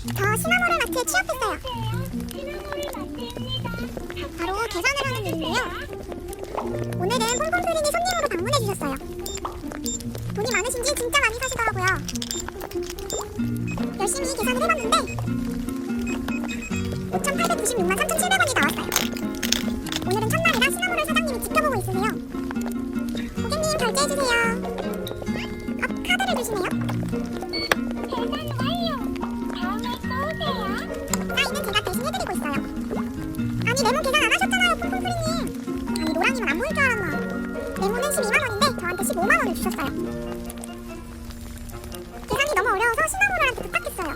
저 시나모를 마트에 취업했어요. 바로 계산을 하는 일인데요. 오늘은 퐁퐁크린이 손님으로 방문해 주셨어요. 돈이 많으신지 진짜 많이 사시더라고요. 열심히 계산을 해봤는데 5,896만 3,700원이 나왔어요. 오늘은 첫날이라 시나모를 사장님이 지켜보고 있으세요. 고객님 결제해주세요. 아, 카드를 주시네요. 혹시 레몬 계산 안 하셨잖아요 폴폴프리님. 아니 노랑님은 안 보일 줄 알았나. 레몬은 12만원인데 저한테 15만원을 주셨어요. 계산이 너무 어려워서 시나모르한테 부탁했어요.